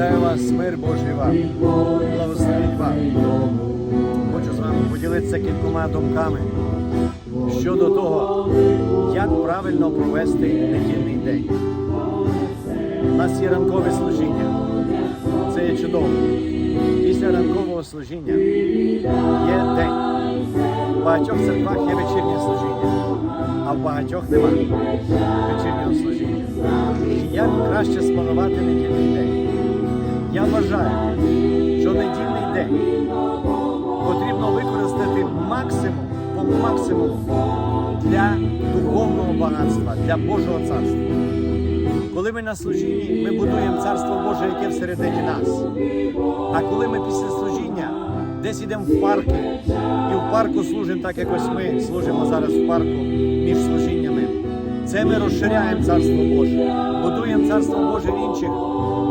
Вітаю вас, мир Божий вам, благословіть вам. Хочу з вами поділитися кількома думками щодо того, як правильно провести недільний день. У нас є ранкове служіння. Це є чудово. Після ранкового служіння є день. В багатьох церквах є вечірнє служіння, а в багатьох немає вечірнього служіння. Як краще спланувати недільний день? Я вважаю, що недільний день потрібно використати максимум по максимуму для духовного багатства, для Божого царства. Коли ми на служінні, ми будуємо царство Боже, яке всередині нас. А коли ми після служіння десь йдемо в парки, і в парку служимо так, як ось ми служимо зараз в парку між служіннями, це ми розширяємо царство Боже, будуємо царство Боже в інших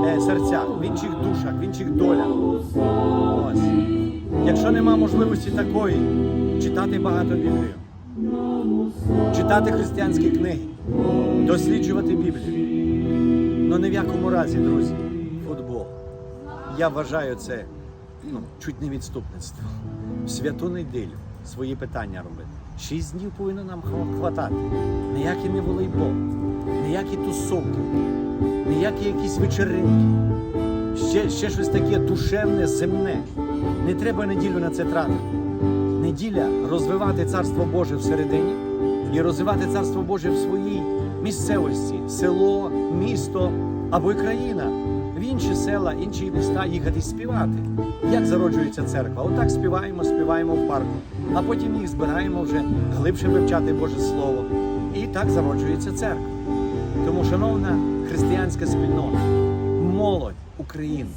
е, серцях, в інших душах, в інших долях. Ось. Якщо нема можливості такої, читати багато Біблію, читати християнські книги, досліджувати Біблію. Ну ні в якому разі, друзі, футбол. Я вважаю це ну, чуть не відступництво. В святу неділю свої питання робити. Шість днів повинно нам хватати. Ніякий не волейбол, ніякі тусовки, ніякі якісь вечеринки. Ще, ще щось таке душевне, земне. Не треба неділю на це тратити. Неділя розвивати царство Боже всередині і розвивати царство Боже в своїй місцевості, село, місто або й країна, в інші села, інші міста їхати співати. Як зароджується церква? Отак співаємо, співаємо в парку, а потім їх збираємо вже глибше вивчати Боже Слово. І так зароджується церква. Тому, шановна християнська спільнота, молодь України,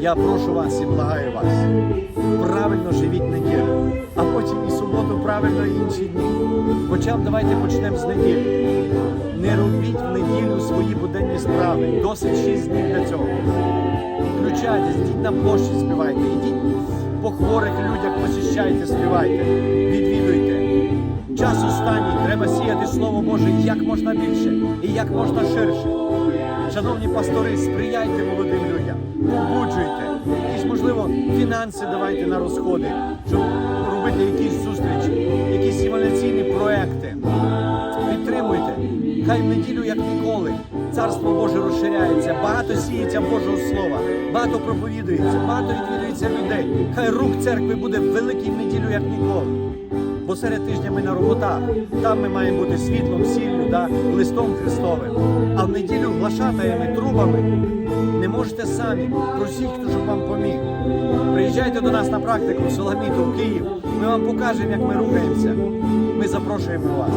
я прошу вас і благаю вас, правильно живіть неділю, а потім і суботу правильно і інші дні. Хоча б давайте почнемо з неділі. Справи. Досить шість днів для цього. Включайтесь, йдіть на площі, співайте, йдіть по хворих людях, посіщайте, співайте, відвідуйте. Час останній, треба сіяти Слово Боже як можна більше і як можна ширше. Шановні пастори, сприяйте молодим людям, побуджуйте. Якісь, можливо, фінанси давайте на розходи, щоб робити якісь зустрічі, якісь еволюційні проекти. Підтримуйте. Хай в неділю, царство Боже розширяється, багато сіється Божого Слова, багато проповідується, багато відвідується людей. Хай рух церкви буде великий в неділю, як ніколи. Бо серед тижня ми на роботах, там ми маємо бути світлом, сіллю, да, листом Христовим. А в неділю глашатаями, трубами не можете самі. Просіть, хто щоб вам поміг. Приїжджайте до нас на практику в Соломіту, в Київ. Ми вам покажемо, як ми рухаємося. Ми запрошуємо вас.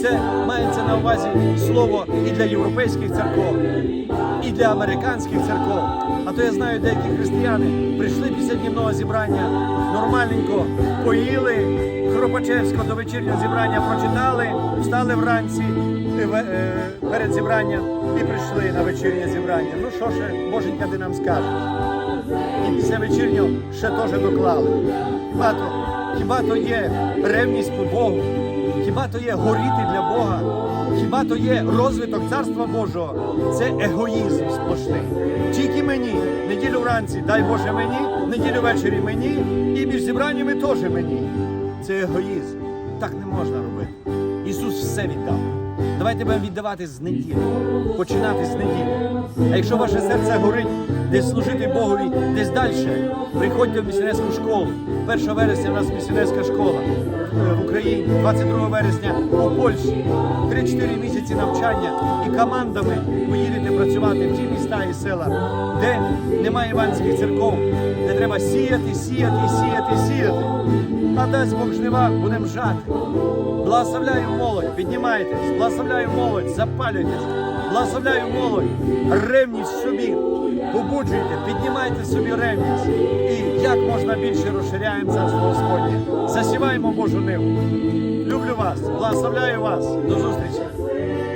Це мається на увазі слово і для європейських церков, і для американських церков. А то я знаю, деякі християни прийшли після днівного зібрання нормальненько поїли. Хропачевського до вечірнього зібрання прочитали, встали вранці е, е, перед зібранням і прийшли на вечірнє зібрання. Ну що ще, Боженька, ти нам скажеш? І після вечірнього ще теж доклали. Хіба то, хіба то є ревність по Богу? Хіба то є горіти для Бога? Хіба то є розвиток Царства Божого? Це егоїзм сплошний. Тільки мені, неділю вранці, дай Боже мені, неділю ввечері мені, і між зібраннями теж мені. Це егоїзм. Так не можна робити. Ісус все віддав. Давайте будемо віддавати з неділі, починати з неділі. А якщо ваше серце горить, десь служити Богові, десь далі, приходьте в місіонерську школу. 1 вересня у нас місіонерська школа е, в Україні, 22 вересня у Польщі. 3-4 місяці навчання і командами поїдете працювати в ті міста і села, де немає іванських церков, де треба сіяти, сіяти, сіяти, сіяти. А дасть Бог жнива, будемо жати. Благословляю молодь, піднімайтесь, благословляю молодь, запалюйтесь, благословляю молодь, ревність собі, побуджуйте, піднімайте собі ревність. І як можна більше розширяємо царство Господнє. Засіваємо Божу ниву. Люблю вас, благословляю вас. До зустрічі.